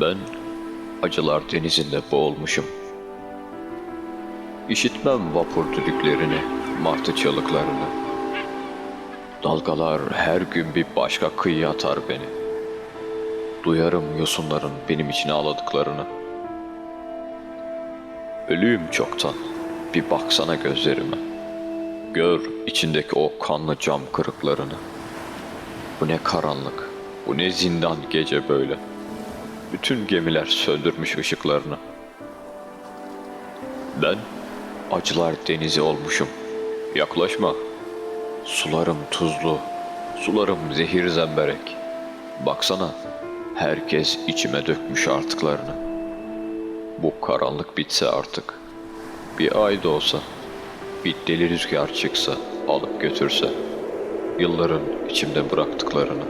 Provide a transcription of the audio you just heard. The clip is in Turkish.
Ben acılar denizinde boğulmuşum. İşitmem vapur düdüklerini, martı çalıklarını. Dalgalar her gün bir başka kıyıya atar beni. Duyarım yosunların benim için ağladıklarını. Ölüyüm çoktan, bir baksana gözlerime. Gör içindeki o kanlı cam kırıklarını. Bu ne karanlık, bu ne zindan gece böyle. Bütün gemiler söndürmüş ışıklarını. Ben acılar denizi olmuşum. Yaklaşma. Sularım tuzlu, sularım zehir zemberek. Baksana, herkes içime dökmüş artıklarını. Bu karanlık bitse artık. Bir ay da olsa, bir deli rüzgar çıksa, alıp götürse. Yılların içimde bıraktıklarını.